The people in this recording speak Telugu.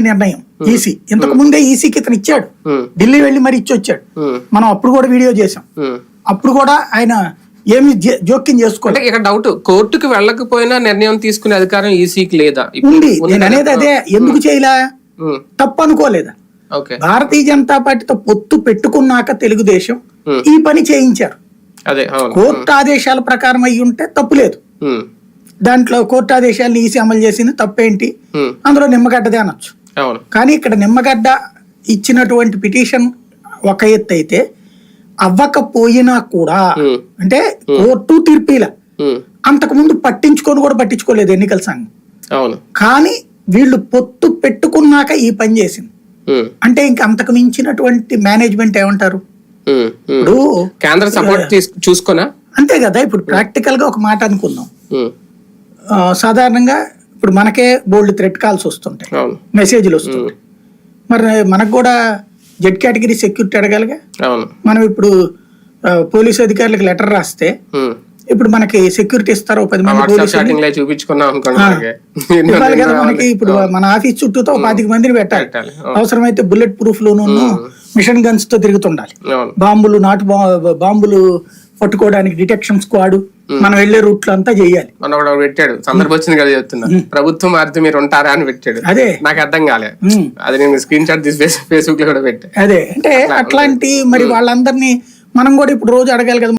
నిర్ణయం. ఈసీ. ఇంతకు ముందే ఈసీకి ఇతను ఇచ్చాడు. ఢిల్లీ వెళ్ళి మరి ఇచ్చి వచ్చాడు మనం అప్పుడు కూడా వీడియో చేసాం. అప్పుడు కూడా ఆయన ఏమి జోక్యం చేసుకోలేదు. ఇక్కడ డౌట్ కోర్టుకు వెళ్ళకపోయినా నిర్ణయం తీసుకునే అధికారం ఈసీకి లేదా? ఉంది. నేను? అనేది అదే. ఎందుకు చేయలా? తప్పు అనుకోలేదా? భారతీయ జనతా పార్టీతో పొత్తు పెట్టుకున్నాక తెలుగుదేశం ఈ పని చేయించారు. కోర్టు ఆదేశాల ప్రకారం అయ్యి ఉంటే తప్పు లేదు. దాంట్లో కోర్టు ఆదేశాలను ఈసీ అమలు చేసింది తప్పేంటి? అందులో నిమ్మగడ్డదే అనొచ్చు. కానీ ఇక్కడ నిమ్మగడ్డ ఇచ్చినటువంటి పిటిషన్ ఒక ఎత్తు అయితే అవ్వకపోయినా కూడా అంటే కోర్టు తీర్పిల. ఉమ్, అంతకుముందు పట్టించుకొని కూడా పట్టించుకోలేదు ఎన్నికల సంఘం. కానీ వీళ్ళు పొత్తు పెట్టుకున్నాక ఈ పని చేసింది. అంటే ఇంక అంతకు మించినటువంటి మేనేజ్మెంట్ ఏమంటారు. ఇప్పుడు కేంద్ర సపోర్ట్ చూసుకోనా అంతే కదా ఇప్పుడు ప్రాక్టికల్గా ఒక మాట అనుకుందాం. సాధారణంగా ఇప్పుడు మనకే బోల్డ్ థ్రెట్ కాల్స్ వస్తుంటాయి. మెసేజ్లు వస్తుంటాయి. మరి మనకు కూడా జెడ్ కేటగిరీ సెక్యూరిటీ అడగాలిగా? మనం ఇప్పుడు పోలీసు అధికారులకు లెటర్ రాస్తే. ఇప్పుడు మనకి సెక్యూరిటీ ఇస్తారు పది మంది చూపించుకున్నాం కదా మనకి ఇప్పుడు మన ఆఫీస్ చుట్టూతో పాతిక మందిని పెట్టాలి. అవసరమైతే బుల్లెట్ ప్రూఫ్ లోను మిషన్ గన్స్తో తిరుగుతుండాలి. బాంబులు నాటు బాంబులు పట్టుకోవడానికి డిటెక్షన్ స్క్వాడ్ మనం వెళ్ళే రూట్లు అంతా చేయాలి. ఒకడు పెట్టాడు. సందర్భం వచ్చింది కదా చెప్తున్నా. ప్రభుత్వం మారితే మీరు ఉంటారా? అని పెట్టాడు. అదే. నాకు అర్థం కాలే. అది నేను స్క్రీన్ షాట్ తీసి ఫేస్- ఫేస్బుక్లో కూడా పెట్టా. అదే. అంటే అట్లాంటి మరి వాళ్ళందరినీ మనం కూడా ఇప్పుడు రోజు అడగాలి కదా.